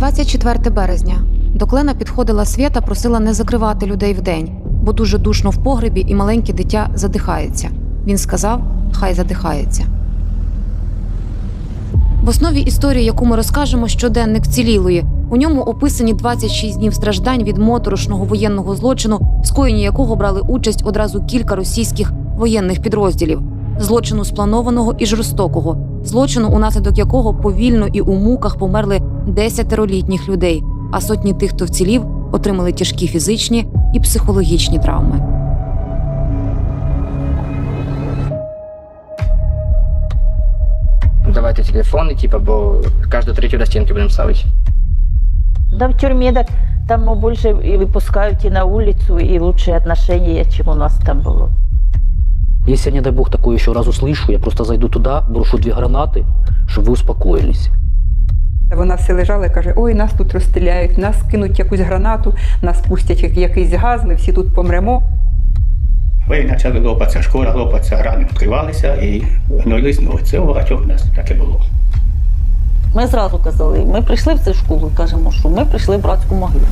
24 березня. До клена підходила Свята, просила не закривати людей вдень, бо дуже душно в погребі і маленьке дитя задихається. Він сказав, хай задихається. В основі історії, яку ми розкажемо, щоденник цілілої. У ньому описані 26 днів страждань від моторошного воєнного злочину, в скоєнні якого брали участь одразу кілька російських воєнних підрозділів, злочину спланованого і жорстокого, злочину, унаслідок якого повільно і у муках померли десятеролітніх людей, а сотні тих, хто вцілів, отримали тяжкі фізичні і психологічні травми. Давайте телефони, типа, бо кожну третю до стінки будемо ставити. Да в тюрьме так там больше и выпускают и на улицу, и лучшие отношения, чем у нас там было. Если, не дай бог, такое еще раз услышу, я просто зайду туда, брошу две гранаты, чтобы вы успокоились. Вона все лежала і каже: Ой, нас тут розстріляють, нас кинуть якусь гранату, нас пустять якийсь газ, ми всі тут помремо. Ви почали лопатися, школа лопатися, рани відкривалися і гноїлись ноги. Це у багатьох нас таке було. Ми зразу казали, ми прийшли в цю школу і кажемо, що ми прийшли в братську могилу.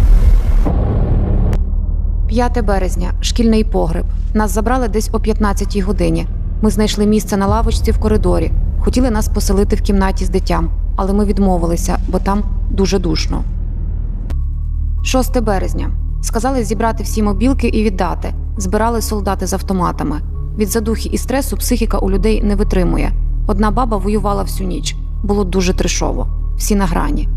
5 березня, шкільний погреб. Нас забрали десь о 15-й годині. Ми знайшли місце на лавочці в коридорі. Хотіли нас поселити в кімнаті з дитям, але ми відмовилися, бо там дуже душно. 6 березня. Сказали зібрати всі мобілки і віддати. Збирали солдати з автоматами. Від задухи і стресу психіка у людей не витримує. Одна баба воювала всю ніч. Було дуже трешово. Всі на грані.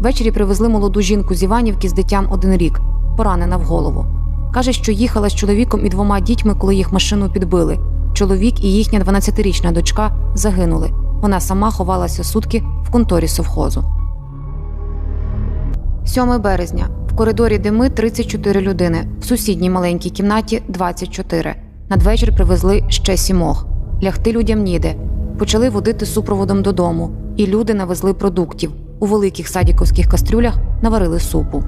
Ввечері привезли молоду жінку з Іванівки з дитям один рік, поранена в голову. Каже, що їхала з чоловіком і двома дітьми, коли їх машину підбили. Чоловік і їхня 12-річна дочка загинули. Вона сама ховалася сутки в конторі совхозу. 7 березня. В коридорі дими 34 людини. В сусідній маленькій кімнаті 24. Надвечір привезли ще сімох. Лягти людям ніде. Почали водити супроводом додому, і люди навезли продуктів. У великих садіковських кастрюлях наварили супу.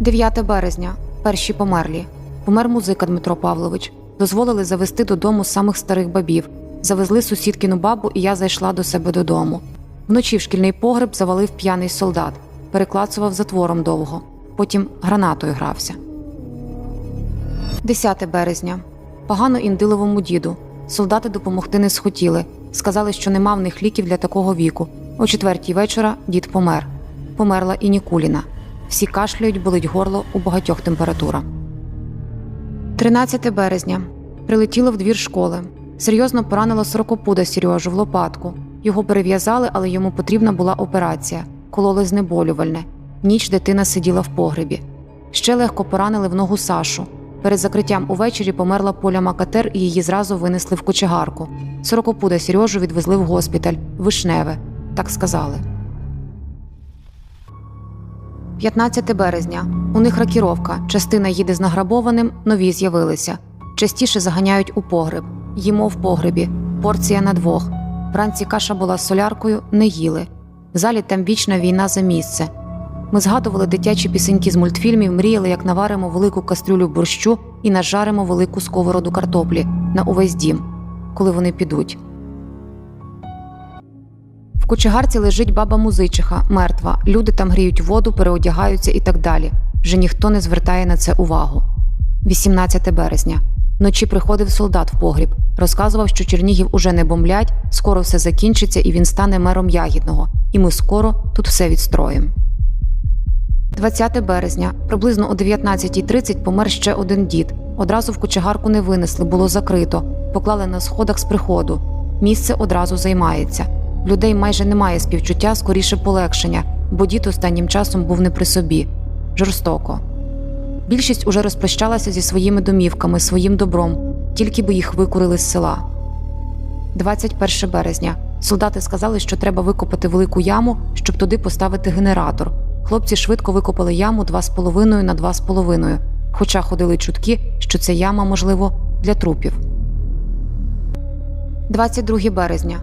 9 березня. Перші померлі. Помер музика Дмитро Павлович. Дозволили завести додому самих старих бабів. Завезли сусідкину бабу, і я зайшла до себе додому. Вночі в шкільний погреб завалив п'яний солдат, переклацував затвором довго, потім гранатою грався. 10 березня. Погано індиловому діду. Солдати допомогти не схотіли. Сказали, що нема в них ліків для такого віку. О четвертій вечора дід помер. Померла і Нікуліна. Всі кашляють, болить горло у багатьох температура. 13 березня. Прилетіло в двір школи. Серйозно поранило сорокопуда Сережу в лопатку. Його перев'язали, але йому потрібна була операція. Кололи знеболювальне. Ніч дитина сиділа в погребі. Ще легко поранили в ногу Сашу. Перед закриттям увечері померла Поля Макатер і її зразу винесли в кочегарку. Сорокопуда Сережу відвезли в госпіталь Вишневе. Так сказали. 15 березня. У них ракіровка. Частина їде з награбованим, нові з'явилися. Частіше заганяють у погреб. Їмо в погребі. Порція на двох. Вранці каша була соляркою, не їли. В залі там вічна війна за місце. Ми згадували дитячі пісеньки з мультфільмів, мріяли, як наваримо велику кастрюлю борщу і нажаримо велику сковороду картоплі на увесь дім, коли вони підуть. В кочегарці лежить баба музичиха, мертва. Люди там гріють воду, переодягаються і так далі. Вже ніхто не звертає на це увагу. 18 березня. Вночі приходив солдат в погріб. Розказував, що Чернігів уже не бомблять, скоро все закінчиться і він стане мером Ягідного. І ми скоро тут все відстроїмо. 20 березня, приблизно о 19.30 помер ще один дід. Одразу в кочегарку не винесли, було закрито. Поклали на сходах з приходу. Місце одразу займається. Людей майже немає співчуття, скоріше полегшення, бо дід останнім часом був не при собі. Жорстоко. Більшість уже розпрощалася зі своїми домівками, своїм добром, тільки би їх викурили з села. 21 березня. Солдати сказали, що треба викопати велику яму, щоб туди поставити генератор. Хлопці швидко викопали яму 2,5 на 2,5, хоча ходили чутки, що це яма, можливо, для трупів. 22 березня.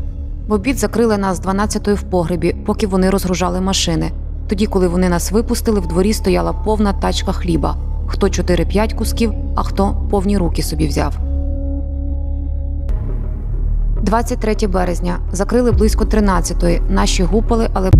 В обід закрили нас з 12-ї в погребі, поки вони розгружали машини. Тоді, коли вони нас випустили, в дворі стояла повна тачка хліба. Хто 4-5 кусків, а хто повні руки собі взяв. 23 березня. Закрили близько 13-ї. Наші гупали, але